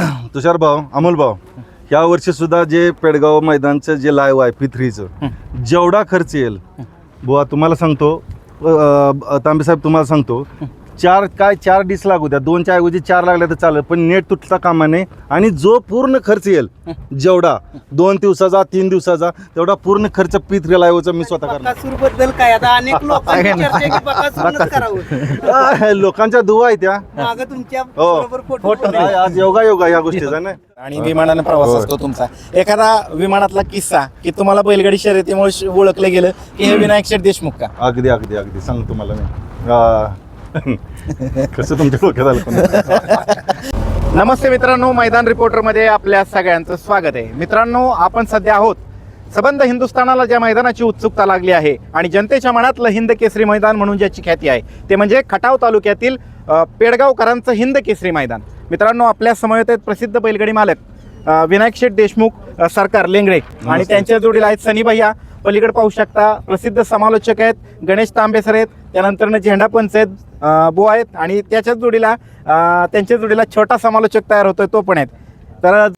तुषार भाऊ अमोल भाऊ या वर्षी सुद्धा जे पेडगाव मैदानचं जे लाईव्ह आहे पी थ्रीचं जेवढा खर्च येईल बुवा तुम्हाला सांगतो तांबे साहेब तुम्हाला सांगतो चार काय चार डिस लागू द्या. दोनच्या ऐवजी चार लागल्या तर चालेल पण नेट तुटता कामा नये. आणि जो पूर्ण खर्च येईल जेवढा दोन दिवसाचा तीन दिवसाचा तेवढा पूर्ण खर्च पी थ्री लाईव्हचा मी स्वतः करणार. बद्दल काय? आता अनेक लोकांची चर्चा आहे की बकासूरच करावं. आ, लोकांच्या दुवा आहे त्या मागं तुमच्या हो. बरोबर फोटो पण आज योगा योगा या गोष्टीचा ना. आणि विमानाने प्रवास. असतो तुमचा. एखादा विमानातला किस्सा की तुम्हाला बैलगाडी शर्यतीमुळे श- ओळखलं गेलं की हे विनायक शेठ देशमुख का? अगदी अगदी अगदी. सांग तुम्हाला मी. आ, कसं तुमच्या डोक्यात आलं पण? नमस्ते मित्रांनो मैदान रिपोर्टरमध्ये आपल्या सगळ्यांचं स्वागत आहे. मित्रांनो आपण सध्या आहोत सबंध हिंदुस्थानाला ज्या मैदानाची उत्सुकता लागली आहे आणि जनतेच्या मनातलं हिंद केसरी मैदान म्हणून ज्याची ख्याती आहे ते म्हणजे खटाव तालुक्यातील पेडगावकरांचं हिंद केसरी मैदान. मित्रांनो आपल्या समवेत आहेत प्रसिद्ध बैलगाडी मालक विनायक शेठ देशमुख सरकार लेंगरे आणि. त्यांच्या जोडीला आहेत सनी भैया. पलीकडे पाहू शकता प्रसिद्ध समालोचक आहेत गणेश तांबे सर आहेत त्यानंतर झेंडा पंच आहेत बुवा आहेत आणि त्याच्याच जोडीला त्यांच्या जोडीला छोटा समालोचक तयार होतोय तो पण आहेत. तर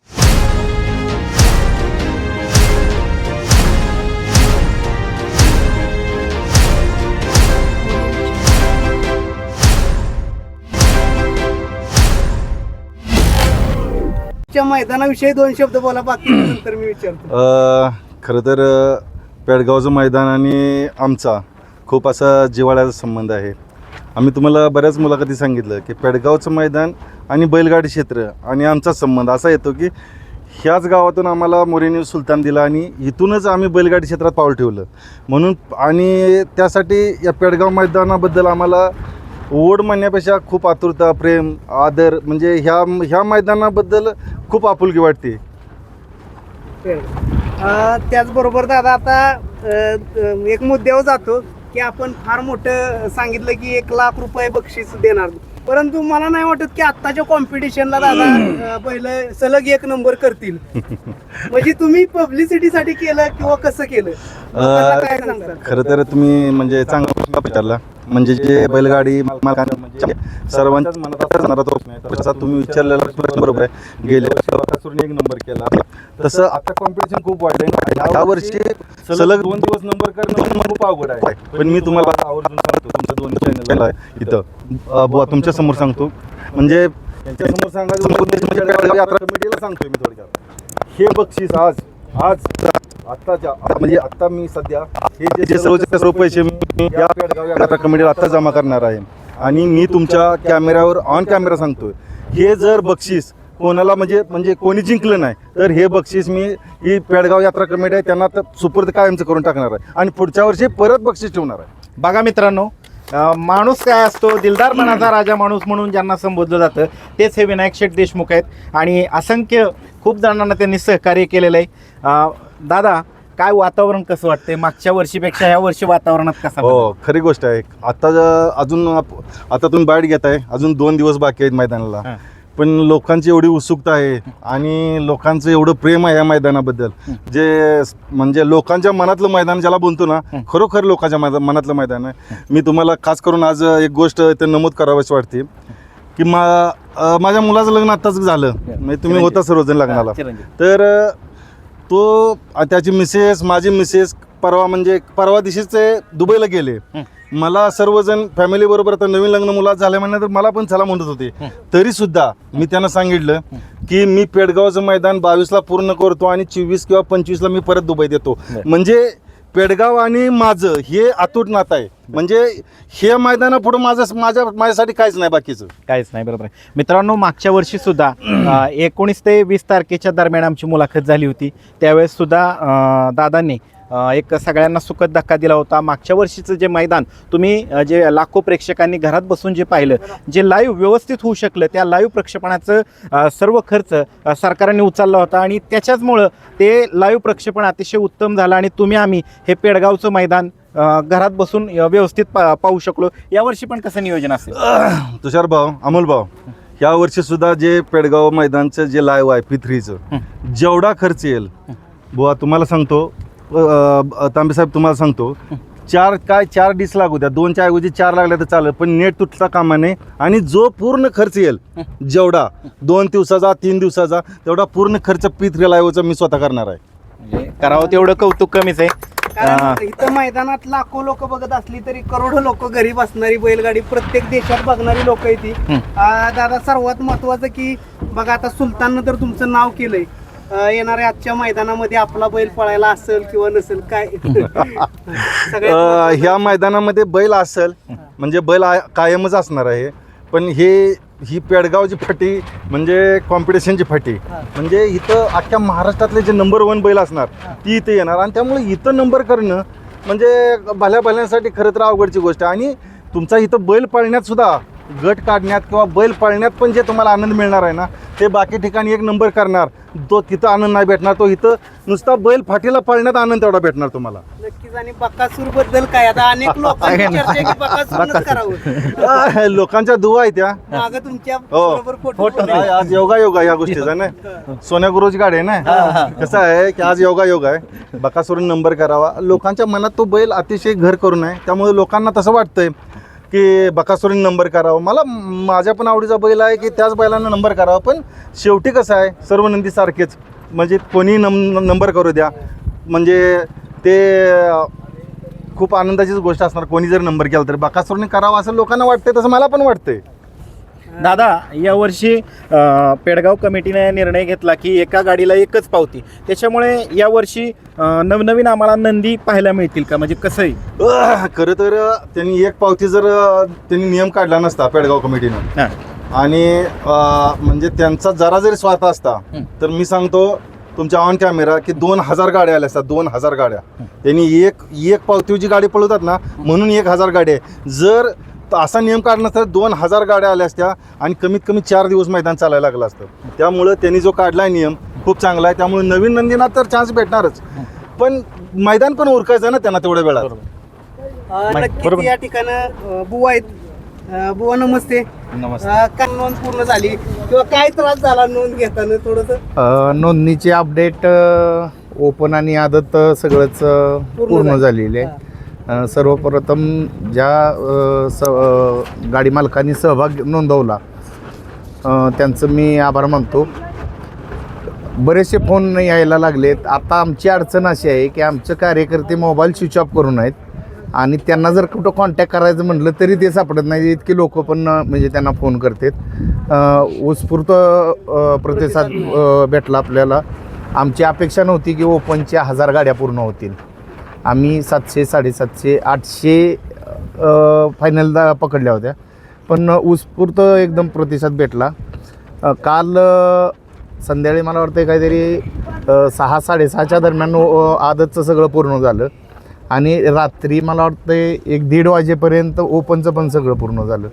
मैदानाविषयी दोन शब्द बोला बाकी नंतर मी विचारतो. खरं तर पेडगावचं मैदान आणि आमचा खूप असा जिव्हाळ्याचा संबंध आहे. आम्ही तुम्हाला बऱ्याच मुलाखती सांगितलं की पेडगावचं मैदान आणि बैलगाडी क्षेत्र आणि आमचा संबंध असा येतो की ह्याच गावातून आम्हाला मोरेनी सुलतान दिला आणि इथूनच आम्ही बैलगाडी क्षेत्रात पाऊल ठेवलं. म्हणून आणि त्यासाठी या पेडगाव मैदानाबद्दल आम्हाला ओढ म्हणण्यापेक्षा खूप आतुरता प्रेम आदर म्हणजे ह्या ह्या मैदानाबद्दल खूप आपुलकी वाटते. त्याचबरोबर दादा आता एक मुद्द्यावर जातो की आपण फार मोठं सांगितलं की एक लाख रुपये बक्षीस देणार. परंतु मला नाही वाटत की आत्ताच्या कॉम्पिटिशनला दादा पहिलं सलग एक नंबर करतील. म्हणजे तुम्ही पब्लिसिटीसाठी केलं किंवा कसं केलं? काय खरं तर तुम्ही म्हणजे चांगला प्रश्न विचारला. म्हणजे जे बैलगाडी मालकांना म्हणजे सर्वांच्याच मनात असणारा तो प्रश्न तुम्ही विचारलेला प्रश्न बरोबर आहे. गेल्या वर्षी एक नंबर केला. तसं आता कॉम्पिटिशन खूप वाढलंय. आणि या वर्षी सलग दोन दिवस नंबर करणं खूप अवघड आहे. पण मी तुम्हाला आवर्जून सांगतो. तुमचं दोन चॅनल आहे इथं. बुवा तुमच्यासमोर सांगतो. म्हणजे त्यांच्यासमोर सांगायचं म्हणजे पेडगाव यात्रा कमिटीला सांगतोय मी थोडक्यात. हे बक्षीस आज आज आत्ताच्या म्हणजे आता मी सध्या हे जे सर्वचे सर्व पैसे मी या पेडगाव यात्रा कमिटीला आता जमा करणार आहे. आणि मी तुमच्या कॅमेऱ्यावर ऑन कॅमेरा सांगतोय. हे जर बक्षीस कोणाला म्हणजे म्हणजे कोणी जिंकलं नाही तर हे बक्षीस मी ही पेडगाव यात्रा कमिटी आहे त्यांना तर सुपूर्द कायमचं करून टाकणार आहे. आणि पुढच्या वर्षी परत बक्षीस ठेवणार आहे. बघा मित्रांनो माणूस काय असतो? दिलदार मनाचा राजा माणूस म्हणून ज्यांना संबोधलं जातं तेच हे विनायक शेठ देशमुख आहेत. आणि असंख्य खूप जणांना त्यांनी सहकार्य केलेलं आहे. दादा काय वातावरण कसं वाटतंय? मागच्या वर्षीपेक्षा या वर्षी वातावरणात कसं हो खरी गोष्ट आहे. आता ज- अजून आता तुम्ही बाईट घेताय. अजून दोन दिवस बाकी आहेत मैदानाला. पण लोकांची एवढी उत्सुकता आहे आणि लोकांचं एवढं प्रेम आहे या मैदानाबद्दल. जे म्हणजे लोकांच्या मनातलं मैदान ज्याला बोलतो ना खरोखर लोकांच्या मैदा- मनातलं मैदान आहे. मी तुम्हाला खास करून आज एक गोष्ट ते नमूद करावीशी वाटते की मा माझ्या मुलाचं लग्न आत्ताच झालं. म्हणजे तुम्ही होता सर्वजण लग्नाला. तर तो त्याची मिसेस माझी मिसेस परवा म्हणजे परवा दिवशीच ते दुबईला गेले. मला सर्वजण फॅमिली बरोबर आता नवीन लग्न मुलात झाले म्हणल्यानंतर मला पण चला म्हणत होते. तरी सुद्धा मी त्यांना सांगितलं की मी पेडगावचं मैदान बावीसला पूर्ण करतो आणि चोवीस किंवा पंचवीसला मी परत दुबईत येतो. म्हणजे पेडगाव आणि माझं हे अतूट नातं आहे. म्हणजे हे मैदानापुढं माझं माझ्या माझ्यासाठी काहीच नाही बाकीचं. काहीच नाही बरोबर आहे. मित्रांनो मागच्या वर्षी सुद्धा एकोणीस ते वीस तारखेच्या दरम्यान आमची मुलाखत झाली होती. त्यावेळेस सुद्धा दादांनी एक सगळ्यांना सुखद धक्का दिला होता. मागच्या वर्षीचं जे मैदान तुम्ही जे लाखो प्रेक्षकांनी घरात बसून जे पाहिलं जे लाईव्ह व्यवस्थित होऊ शकलं त्या लाईव्ह प्रक्षेपणाचं सर्व खर्च सरकारने उचलला होता आणि त्याच्याचमुळं ते लाईव्ह प्रक्षेपण अतिशय उत्तम झालं आणि तुम्ही आम्ही हे पेडगावचं मैदान घरात बसून व्यवस्थित पा पाहू शकलो. यावर्षी पण कसं नियोजन असेल? तुषार भाऊ अमोल भाऊ या वर्षी सुद्धा जे पेडगाव मैदानचं जे लाईव्ह आहे पी थ्रीचं जेवढा खर्च येईल बुवा तुम्हाला सांगतो तांबे साहेब तुम्हाला सांगतो. चार काय चार डिस लागू द्या. दोनच्या ऐवजी चार लागल्या तर चालेल पण नेट तुटता कामा नये आणि जो पूर्ण खर्च येईल जेवढा दोन दिवसाचा तीन दिवसाचा तेवढा पूर्ण खर्च पीत रेलायवचा मी स्वतः करणार आहे. म्हणजे करावं तेवढं कौतुक कमीच आहे. कारण इथं मैदानात लाखो लोक बघत असली तरी करोडो लोक घरी बसणारी बैलगाडी प्रत्येक देशात बघणारी लोक आहे ती. आ, दादा सर्वात महत्वाचं की बघा आता सुलताननं तर तुमचं नाव केलंय. येणाऱ्या आजच्या मैदानामध्ये आपला बैल पळायला असेल किंवा नसेल काय? ह्या मैदानामध्ये बैल असेल म्हणजे बैल आ- कायमच असणार आहे. पण हे ही पेडगावची फाटी म्हणजे कॉम्पिटिशनची फाटी म्हणजे इथं अख्ख्या महाराष्ट्रातले जे नंबर वन बैल असणार ती इथे येणार. आणि त्यामुळे इथं नंबर करणं म्हणजे भल्या भल्यांसाठी खरं तर अवघडची गोष्ट आहे. आणि तुमचा इथं बैल पाळण्यात सुद्धा गट काढण्यात किंवा बैल पाळण्यात पण जे तुम्हाला आनंद मिळणार आहे ना ते बाकी ठिकाणी एक नंबर करणार. तो तिथं आनंद नाही भेटणार तो इथं नुसता बैल फाटीला पाळण्यात आनंद तेवढा भेटणार तुम्हाला. नक्कीच आणि बकासूरबद्दल काय? आता अनेक लोकांची चर्चा आहे की बकासूरच करावं. आ, लोकांच्या दुवा आहे त्या माग तुमच्या हो. फोटो आज आज योगा योगा या गोष्टीचा ना सोन्या गुरुची गाडी आहे ना कसं आहे की आज योगा योगा आहे. बकासुरून नंबर करावा. लोकांच्या मनात तो बैल अतिशय घर करून आहे त्यामुळे लोकांना तसं वाटतंय की बकासुरून नंबर करावा. मला माझ्या पण आवडीचा बैल आहे की त्याच बैलांना नंबर करावा पण शेवटी कसं आहे सर्व नंदीसारखेच म्हणजे कोणी नम नंबर करू द्या. म्हणजे ते खूप आनंदाचीच गोष्ट असणार कोणी जर नंबर केला तर. बकासुरने करावा असं लोकांना वाटते तसं मला पण वाटते दादा यावर्षी अं, पेडगाव कमिटीने निर्णय घेतला की एका गाडीला एकच पावती. त्याच्यामुळे यावर्षी अं, नवनवीन आम्हाला नंदी पाहायला मिळतील का? म्हणजे कसंही. अह, खरं तर त्यांनी एक पावती जर अह, त्यांनी नियम काढला नसता पेडगाव कमिटीनं. हां. आणि अह, म्हणजे त्यांचा जरा जरी स्वार्थ असता हं. तर मी सांगतो तुमच्या ऑन कॅमेरा की दोन हजार गाड्या आल्या असतात दोन हजार गाड्या. त्यांनी एक एक पावतीची गाडी पळवतात ना म्हणून एक हजार गाडी आहे. जर त- असा नियम काढला नसता तर दोन हजार गाड्या आल्या असत्या आणि कमीत कमी चार दिवस मैदान चालायला लागलं असतं. त्यामुळं त्यांनी जो काढलाय नियम खूप चांगला आहे. त्यामुळे नवीन नंदीना तर चान्स भेटणारच. पण मैदान पण उरकायचं ना त्यांना तेवढ्या वेळात. नक्कीच बरोबर. या ठिकाणं बुवा आहेत. बुवा नमस्ते. नमस्ते. अ, काय नोंद पूर्ण झाली? किंवा काय त्रास झाला नोंद घेताना थोडस? अ, नोंदणीचे अपडेट ओपन आणि आदत अ, सगळंच अ, पूर्ण झालं. झालेले आहे. सर्वप्रथम ज्या स गाडी मालकांनी सहभाग नोंदवला त्यांचं मी आभार मानतो. बरेचसे फोन यायला लागलेत. आता आमची अडचण अशी आहे की आमचे कार्यकर्ते मोबाईल स्विच ऑफ करून आहेत आणि त्यांना जर कुठं कॉन्टॅक्ट करायचं म्हटलं तरी ते सापडत नाही इतके लोक पण म्हणजे त्यांना फोन करतात. उत्स्फूर्त प्रतिसाद भेटला आपल्याला. आमची अपेक्षा नव्हती की ओपनच्या हजार गाड्या पूर्ण होतील. आम्ही सातशे साडेसातशे आठशे फायनल पकडल्या होत्या. पण उत्स्फूर्त एकदम प्रतिसाद भेटला. काल संध्याकाळी मला वाटतं काहीतरी सहा साडेसहाच्या दरम्यान आदतचं सगळं पूर्ण झालं. आणि रात्री मला वाटतं एक दीड वाजेपर्यंत ओपनचं पण सगळं पूर्ण झालं.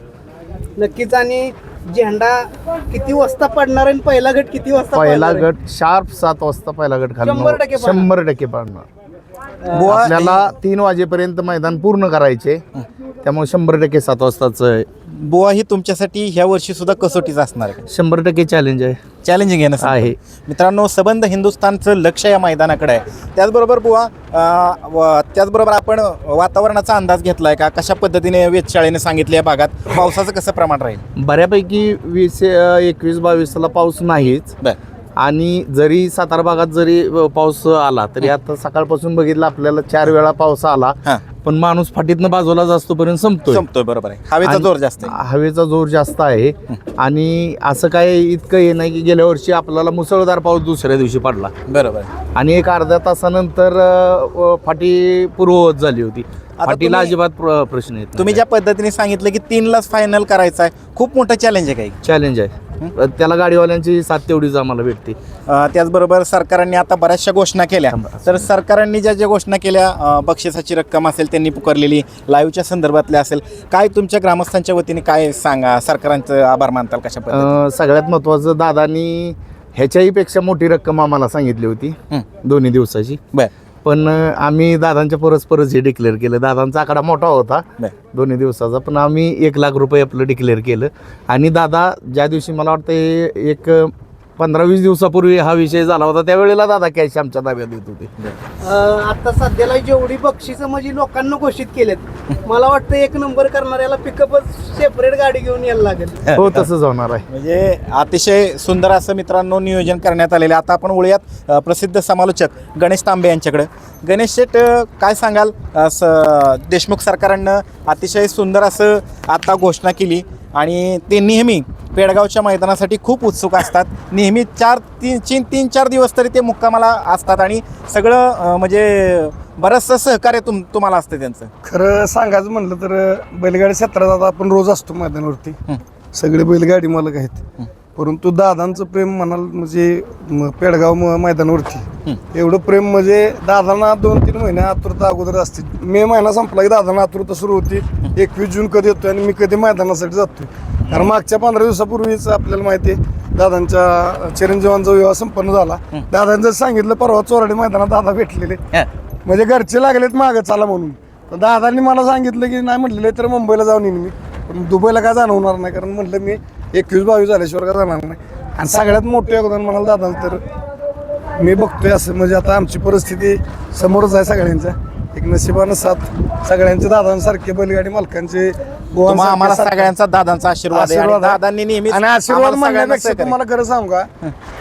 नक्कीच. आणि झेंडा किती वाजता पडणार आणि पहिला गट किती वाजता पहिला? गट शार्प सात वाजता पहिला गट शंभर खाली टक्के. शंभर टक्के पाडणार. आपल्याला तीन वाजेपर्यंत मैदान पूर्ण करायचे. त्यामुळे शंभर टक्के सात वाजताच बुवा ही तुमच्यासाठी ह्या वर्षी सुद्धा कसोटीच असणार आहे. शंभर टक्के चॅलेंज आहे. चॅलेंजिंग आहे ना. आहे. मित्रांनो सबंध हिंदुस्थानचं लक्ष या मैदानाकडे आहे. त्याचबरोबर बुवा अं, व- त्याचबरोबर आपण वातावरणाचा अंदाज घेतलाय का? कशा पद्धतीने वेधशाळेने सांगितले या भागात? पावसाचं कसं प्रमाण राहील? बऱ्यापैकी वीस अ, एकवीस बावीसला पाऊस नाहीच. बर. आणि जरी सातारा भागात जरी पाऊस आला तरी आता सकाळपासून बघितलं आपल्याला चार वेळा पाऊस आला पण माणूस फाटीतनं बाजूला जास्तोपर्यंत संपतोय. संपतोय बरोबर आहे. हवेचा जोर जास्त आहे. हवेचा जोर जास्त आहे. आणि असं काय इतकं हे नाही की गेल्या वर्षी आपल्याला मुसळधार पाऊस दुसऱ्या दिवशी पडला. बरोबर आहे. आणि एक अर्ध्या तासानंतर फाटी पूर्ववत झाली होती. फाटीला अजिबात प्र- प्रश्न येत तुम्ही ज्या पद्धतीने सांगितलं की तीनलाच फायनल करायचं आहे खूप मोठं चॅलेंज आहे काही. चॅलेंज आहे. त्याला गाडीवाल्यांची साथ तेवढीच आम्हाला भेटते. अ, त्याचबरोबर सरकारांनी आता बऱ्याचशा घोषणा केल्या. तर सरकारांनी ज्या ज्या घोषणा केल्या अ, बक्षिसाची रक्कम असेल त्यांनी पुकारलेली लाईव्हच्या संदर्भातल्या असेल काय तुमच्या ग्रामस्थांच्या वतीने काय सांगा? सरकारांचं आभार मानताल कशा पद्धतीने? अ, सगळ्यात महत्त्वाचं दादानी ह्याच्याही पेक्षा मोठी रक्कम आम्हाला सांगितली होती. हं. दोन्ही दिवसाची. बर. पण आम्ही दादांच्या परस्परच हे डिक्लेअर केलं. दादांचा आकडा मोठा होता दोन्ही दिवसाचा पण आम्ही एक लाख रुपये आपलं डिक्लेअर केलं. आणि दादा ज्या दिवशी मला वाटतं एक पंधरा वीस दिवसापूर्वी हा विषय झाला होता त्यावेळेला दादा कॅश आमच्या ताब्यात देत होते. आता सध्याला जेवढी बक्षिसं म्हणजे लोकांना घोषित केलेत मला वाटतं एक नंबर करणाऱ्याला पिकअपच सेपरेट गाडी घेऊन यायला लागेल. हो तसंच होणार आहे. म्हणजे अतिशय सुंदर असं मित्रांनो नियोजन करण्यात आलेले आता आपण वळूयात प्रसिद्ध समालोचक गणेश तांबे यांच्याकडे. गणेश शेठ काय सांगाल? स- देशमुख सरकारानं अतिशय सुंदर असं आता घोषणा केली आणि ते नेहमी पेडगावच्या मैदानासाठी खूप उत्सुक असतात. नेहमी चार तीन तीन तीन चार दिवस तरी ते मुक्कामाला असतात आणि सगळं म्हणजे बरंचसं सहकार्य तुम तुम्हाला असतं त्यांचं. खरं सांगायचं म्हणलं तर बैलगाडी क्षेत्रात आता आपण रोज असतो मैदानावरती. सगळे बैलगाडी मालक आहेत. परंतु दादांचं प्रेम म्हणाल म्हणजे म- पेडगाव म- मैदानावरती. एवढं प्रेम म्हणजे दादांना दोन तीन महिने आतुरता अगोदर असते. मे महिना संपला की दादांना आतुरता सुरू होती. एकवीस जून कधी येतोय आणि मी कधी मैदानासाठी जातोय. कारण मागच्या पंधरा दिवसापूर्वीच आपल्याला माहिती आहे दादांच्या चिरंजीवांचा विवाह संपन्न झाला. दादांचं सांगितलं परवा चोराडी मैदानात दादा भेटलेले. म्हणजे घरचे लागलेत मागं चला म्हणून. तर दादांनी मला सांगितलं की नाही म्हटलेलं तर मुंबईला जाऊन येईन मी पण दुबईला काय जाणं होणार नाही? कारण म्हटलं मी एकवीस बावीस झाल्याशिवाय काय जाणार नाही. आणि सगळ्यात मोठं योगदान म्हणाल दादा तर मी बघतोय असं. म्हणजे आता आमची परिस्थिती समोरच आहे सगळ्यांच्या एक नशिबानं साथ सगळ्यांच्या दादांसारखे बैलगाडी मालकांचे तुम्हा आम्हाला सगळ्यांचा दादांचा आशीर्वाद आहे आणि आशीर्वाद आहे. दादांनी नेहमी आणि आशीर्वाद म्हणण्यापेक्षा तुम्हाला खरं सांगू का?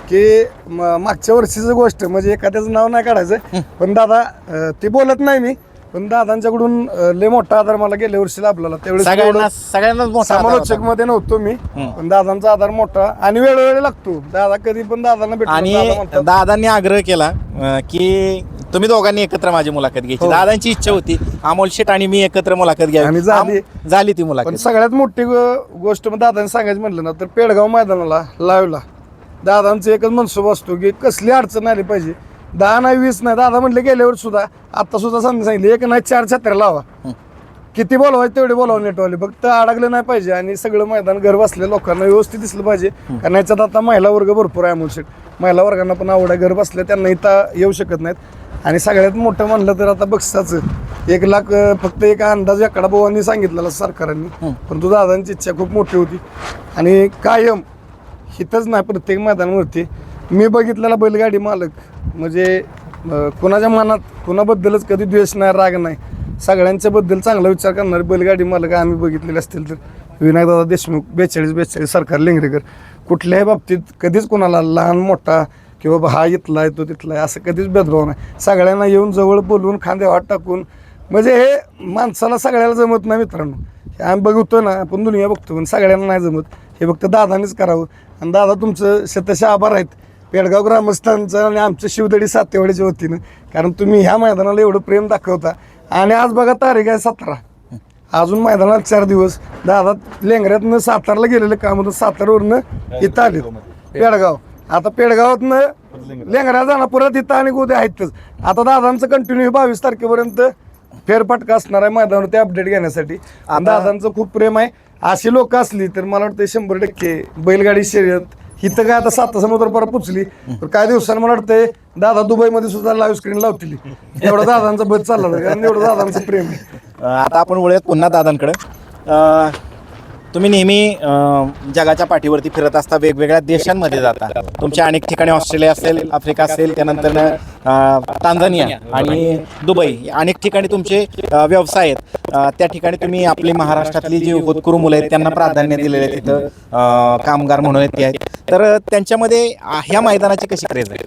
की म- मागच्या वर्षीची गोष्ट म्हणजे एखाद्याचं नाव नाही काढायचं पण दादा अं, ते बोलत नाही मी. पण दादांच्याकडून अं, लय मोठा आधार मला गेल्या वर्षी लाभलेला. त्यावेळेस सगळ्यांना एवढं सगळ्यांनाच मोठा आधार होता. समालोचकमध्ये नव्हतो मी पण दादांचा आधार मोठा आणि वेळोवेळी लागतो. दादा कधी पण दादांना भेटतो आणि दादा म्हणतात, दादांनी आग्रह केला अं, की तुम्ही दोघांनी एकत्र माझी मुलाखत घ्यायची. हो. दादांची इच्छा होती अमोल शेट आणि मी एकत्र मुलाखत घ्यावी. आणि झाली. आम- झाली ती पण मुलाखत सगळ्यात मोठी गो- गोष्ट मग दादांनी सांगायचं म्हटलं ना तर पेडगाव मैदानाला लावला. दादांचा एकच मनसोब असतो की कसली अडचण आली पाहिजे दहा नाही वीस नाही दादा म्हटले गेल्यावर सुद्धा आता सुद्धा सांगितलं सांगितलं. एक नाही चार छत्र्या लावा. किती बोलवायचे तेवढे बोलावं नेटवाले फक्त अडकलं नाही पाहिजे आणि सगळं मैदान घर बसल्या लोकांना व्यवस्थित दिसलं पाहिजे. कारण याच्यात आता महिला वर्ग भरपूर आहे अमोल शेठ. महिला वर्गांना पण आवड आहे घर बसल्या त्यांना इथं येऊ शकत नाहीत. आणि सगळ्यात मोठं म्हणलं तर आता बक्षिसाचं. एक लाख फक्त एक अंदाज एकडा भावांनी सांगितलेला सरकारांनी. परंतु दादांची इच्छा खूप मोठी होती. आणि कायम हिथंच नाही प्रत्येक मैदानावरती. मी बघितलेला बैलगाडी मालक. म्हणजे कुणाच्या मनात कुणाबद्दलच कधी द्वेष नाही राग नाही. सगळ्यांच्याबद्दल चांगला विचार करणारे बैलगाडी मालक आम्ही बघितलेले असतील तर. विनायकदादा देशमुख बेचाळीस बेचाळीस सरकार लेंगरेकर. कुठल्याही बाबतीत कधीच कोणाला लहान मोठा किंवा बाबा हा इथला आहे तो तिथला आहे असं कधीच भेदभाव नाही. सगळ्यांना येऊन जवळ बोलवून खांद्यावर टाकून म्हणजे हे माणसाला सगळ्याला जमत नाही मित्रांनो. हे आम्ही बघतो ना आपण दुनिया बघतो पण सगळ्यांना नाही जमत. हे फक्त दादानेच करावं. आणि दादा तुमचं शतशः आभार आहेत. पेडगाव ग्रामस्थांचं आणि आमच्या शिवदडी सातेवाडीच्या वतीनं. कारण तुम्ही ह्या मैदानाला एवढं प्रेम दाखवता. आणि आज बघा तारीख आहे सतरा. अजून मैदानात चार दिवस. दादा लेंगऱ्यातनं सातारला गेलेलं काम होतं. सातारवरनं इथं आले पेडगाव. आता पेडगावातनं लेंगऱ्या जाणार परत इथं आणि उद्या आहेतच आता दादांचं कंटिन्यू बावीस तारखेपर्यंत फेरफटका असणार आहे मैदानावरती अपडेट घेण्यासाठी. आणि दादांचं खूप प्रेम आहे. अशी लोक असली तर मला वाटतं शंभर टक्के बैलगाडी शर्यत इथं काय आता सात समुद्र परत पुचली तर काही दिवसांनी मला वाटतंय दादा दुबईमध्ये सुद्धा लाईव्ह स्क्रीन लावतील. एवढा दादांचा बस चालला कारण एवढं दादांचं प्रेम आहे. आता आपण वळूयात पुन्हा दादांकडे. अं, तुम्ही नेहमी अं, जगाच्या पाठीवरती फिरत असता वेगवेगळ्या देशांमध्ये जाता. तुमच्या अनेक ठिकाणी ऑस्ट्रेलिया असेल आफ्रिका असेल त्यानंतर अं, तांझानिया आणि दुबई. अनेक ठिकाणी तुमचे अं, व्यवसाय आहेत. अं, त्या ठिकाणी तुम्ही आपली महाराष्ट्रातली जी होतकरू मुलं आहेत त्यांना प्राधान्य दिलेले आहे तिथं अं, कामगार म्हणून ते आहेत. तर त्यांच्यामध्ये अं, ह्या मैदानाची कशी क्रेज आहे?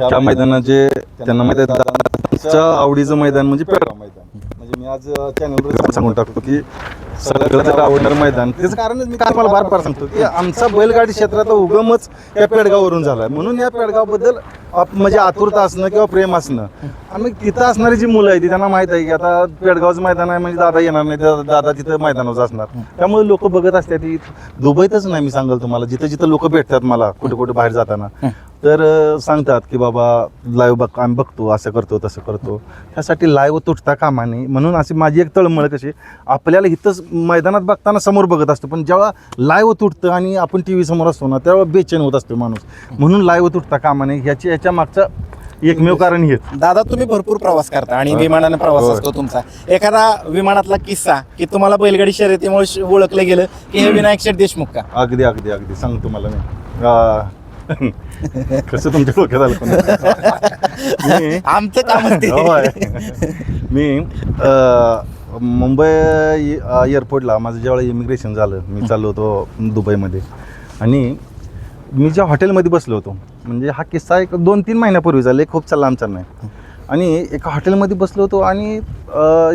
तर मैदानाचे त्यांना माहिती आहे आवडीचं मैदान म्हणजे पेडगाव. मैदान मी आज चॅनलवर सांगून टाकतो की सगळ्यात आवडणारं मैदान. त्याचं कारणच मी बार बार सांगतो की आमचा बैलगाडी क्षेत्राचा उगमच या पेडगाववरून झाला म्हणून या पेडगावबद्दल आप- म्हणजे आतुरता असणं किंवा प्रेम असणं. आणि तिथं असणारी जी मुलं आहेत ती त्यांना माहीत आहे की आता पेडगावचं मैदान आहे म्हणजे दादा येणार नाही दादा तिथं मैदानावर असणार. त्यामुळे लोक बघत असतात दुबईतच नाही मी सांगाल तुम्हाला. जिथं जिथं लोक भेटतात मला कुठे कुठे बाहेर जाताना. तर सांगतात की बाबा लाईव्ह बघ आम्ही बघतो असं करतो तसं करतो. त्यासाठी लाईव्ह तुटता कामा नये. म्हणून अशी माझी एक तळमळ कशी आपल्याला इथंच मैदानात बघताना समोर बघत असतो. पण जेव्हा लाईव्ह तुटतं आणि आपण टी व्ही समोर असतो ना तेव्हा बेचैन होत असतो माणूस. म्हणून लाईव्ह तुटता कामा नये. ह्याची याच्या मागचा एकमेव कारण हेच. दादा तुम्ही भरपूर प्रवास करता आणि हो. विमानाने प्रवास हो. असतो तुमचा. एखादा विमानातला किस्सा की तुम्हाला बैलगाडी शर्यतीमुळे ओळखलं गेलं की हे विनायक शेठ देशमुख का? अगदी अगदी अगदी. सांगतो मला मी. कसं तुमच्या डोक्यात आलं पण मी आमचं काम होय. मी अ, मुंबई एअरपोर्टला माझं ज्यावेळेला इमिग्रेशन झालं मी चाललो होतो दुबईमध्ये. आणि मी ज्या हॉटेलमध्ये बसलो होतो म्हणजे हा किस्सा एक दोन तीन महिन्यापूर्वी झाला एक खूप चालला आमचा नाही. आणि एका हॉटेलमध्ये बसलो होतो आणि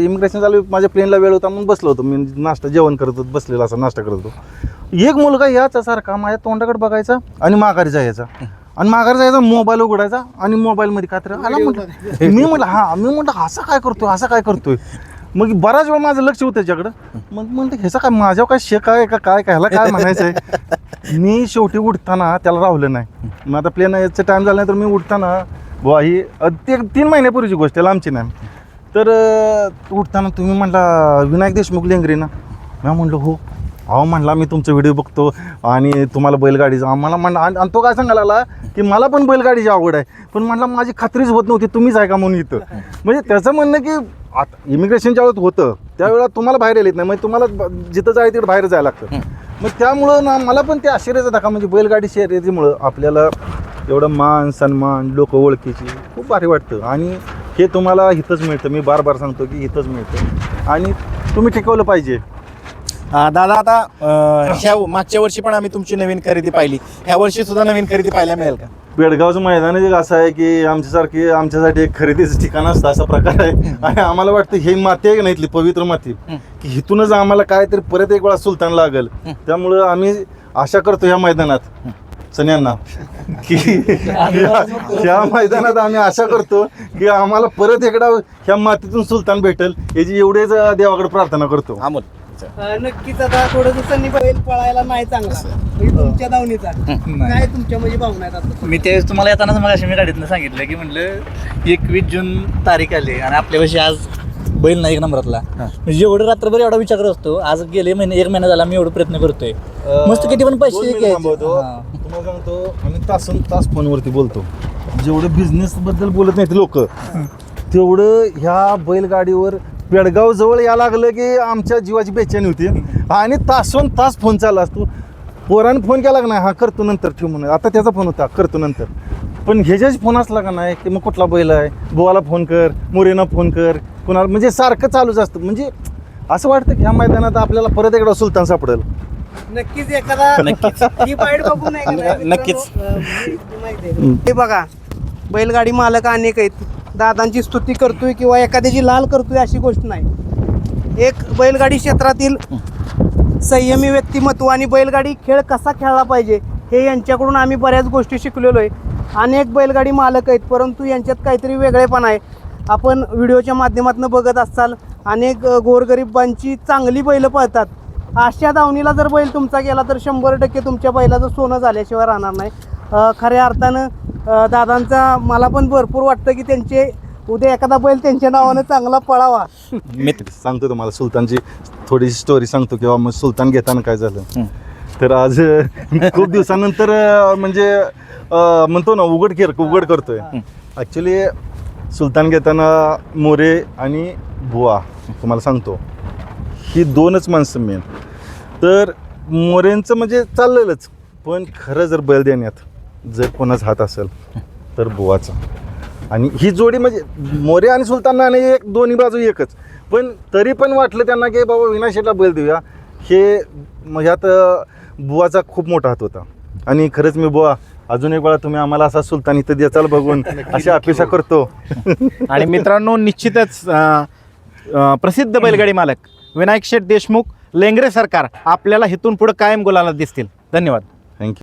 इमिग्रेशन झालं माझ्या प्लेनला वेळ होता म्हणून बसलो होतो. मी नाश्ता जेवण करत होतो बसलेला असा नाश्ता करत होतो. एक मुलगा याचा सारखा माझ्या तोंडाकडे बघायचा आणि माघारी जायचा. आणि माघारी जायचा मोबाईल उघडायचा आणि मोबाईलमध्ये काय तर आला म्हटलं मी म्हटलं हा. मी म्हटलं असं काय करतोय? असं काय करतोय? मग बराच वेळ माझं लक्ष होतं त्याच्याकडं मग म्हणलं ह्याचा काय माझ्यावर काय शेक आहे का? काय काय ह्याला काय म्हणायचं आहे मी शेवटी उठताना त्याला राहुलं नाही. मग आता प्लेन याचं टाईम झाला नाही तर मी उठताना बुवा ही अ, ती तीन महिन्यापूर्वीची गोष्ट आहे लांबची नाही. तर अ, उठताना तुम्ही म्हटला विनायक देशमुख लेंगरे ना? मी म्हणलं हो. अहो म्हणला मी तुमचा व्हिडिओ बघतो आणि तुम्हाला बैलगाडीचा आम्हाला म्हणला आणि आणि तो काय सांगायला लागला की मला पण बैलगाडीची आवड आहे पण म्हणला माझी खात्रीच होत नव्हती तुम्हीच आहे का म्हणून इथं? म्हणजे त्याचं म्हणणं की आता इमिग्रेशनच्या वेळेत होतं त्यावेळेला तुम्हाला बाहेर येत नाही म्हणजे तुम्हाला ब- जिथं जायचं तिकडे बाहेर जायला लागतं. मग त्यामुळं ना मला पण ते आश्चर्याचा धक्का म्हणजे बैलगाडी शर्यतीमुळं आपल्याला एवढं मान सन्मान लोक ओळखीची खूप भारी वाटतं. आणि हे तुम्हाला इथंच मिळतं. मी बार बार सांगतो की इथंच मिळतं. आणि तुम्ही टिकवलं पाहिजे. दादा आता अं, ह्या मागच्या वर्षी पण आम्ही तुमची नवीन खरेदी पाहिली. ह्या वर्षी सुद्धा नवीन खरेदी पाहायला मिळेल का? बेडगावचं मैदान एक असं आहे की आमच्यासारखी आमच्यासाठी एक खरेदीचं ठिकाण असतं असा प्रकार आहे. आणि आम्हाला वाटतं हे माती आहे की नाही इथली पवित्र माती. की इथूनच आम्हाला काहीतरी परत एक वेळा सुलतान लागल. त्यामुळं आम्ही आशा करतो ह्या मैदानात. सन्यांना की ह्या- मैदानात आम्ही आशा करतो की आम्हाला परत एकदा ह्या मातीतून सुलतान भेटेल याची एवढेच देवाकडे प्रार्थना करतो. अमोल. नक्कीच आता थोडं दिवसांनी बैल पळायला नाही चांगला. म्हणजे तुमच्या दावणीचा. काय तुमच्या म्हणजे भावना आहेत आता? मी त्यावेळेस तुम्हाला येतानाच मग मी गाडीतनं सांगितलं की म्हटलं एकवीस जून तारीख आली आणि आपल्यापाशी आज बैल नाही एक नंबरातला. म्हणजे एवढं रात्रभर एवढा विचार करत असतो. आज गेले महिने एक महिना झाला मी एवढं प्रयत्न करतोय. मस्त किती पण दोन पैसे मिनिटं घ्यायचे. थांबवतो. हा. तुम्हाला सांगतो आम्ही तासन तास फोनवरती बोलतो. जेवढं बिझनेस बद्दल बोलत नाहीत लोक तेवढं ह्या बैलगाडीवर पेडगाव जवळ या लागलं की आमच्या जीवाची बेचैनी होती. आणि तासन तास फोन चालला असतो. पोरानं फोन केला का नाही? हा करतो नंतर ठेव म्हणून. आता त्याचा फोन होता करतो नंतर. पण ह्याच्याच फोन असला का नाही की मग कुठला बैल आहे? बुवाला फोन कर मोरेना फोन कर कुणाला म्हणजे सारखं चालूच असतं. म्हणजे असं वाटतं की ह्या मैदानात आपल्याला परत एकदा सुलतान सापडेल. नक्कीच एखादा नक्कीच. ही बाईट बघू नाही का नाही? नक्कीच. मित्रांनो, अं, मी- माहिती आहे. हे बघा बैलगाडी मालक अनेक आहेत दादांची स्तुती करतोय किंवा एखाद्याची लाल करतोय अशी गोष्ट नाही एक बैलगाडी क्षेत्रातील संयमी व्यक्तिमत्व आणि बैलगाडी खेळ कसा खेळला पाहिजे हे यांच्याकडून आम्ही बऱ्याच गोष्टी शिकलेलो आहे अनेक बैलगाडी मालक आहेत परंतु यांच्यात काहीतरी वेगळेपण आहे आपण व्हिडिओच्या माध्यमातून बघत असाल अनेक अ, गोरगरिबांची चांगली बैलं पळतात अशा दावणीला जर बैल तुमचा गेला तर शंभर टक्के तुमच्या बैलाचं सोनं झाल्याशिवाय राहणार नाही. अ, खऱ्या अर्थानं दादांचा मला पण भरपूर वाटतं की त्यांचे उद्या एखादा बैल त्यांच्या नावानं चांगला पळावा. मित्र सांगतो तुम्हाला सुलतानची थोडीशी स्टोरी सांगतो किंवा मग सुलतान घेताना काय झालं. तर आज खूप दिवसानंतर म्हणजे म्हणतो ना उघड केर उघड करतोय. ॲक्च्युली सुलतान घेताना मोरे आणि बुवा तुम्हाला सांगतो ही दोनच माणसं मेन तर मोरेंचं म्हणजे चाललेलंच पण खरं जर बैल देण्यात जर कोणाचा हात असेल तर बुवाचा. आणि ही जोडी म्हणजे मोरे आणि सुलतान नाणे एक दोन्ही बाजू एकच. पण तरी पण वाटलं त्यांना की बाबा विनाशेटला बैल देऊया. हे ह्यात अं, बुवाचा खूप मोठा हात होता. आणि खरंच मी बुवा अजून एक वेळा तुम्ही आम्हाला असा सुलतान इथं द्याचाल बघून. अशी अपेक्षा करतो. आणि मित्रांनो निश्चितच प्रसिद्ध बैलगाडी मालक विनायक शेठ देशमुख लेंगरे सरकार आपल्याला इथून पुढे कायम गुलाला दिसतील. धन्यवाद. थँक्यू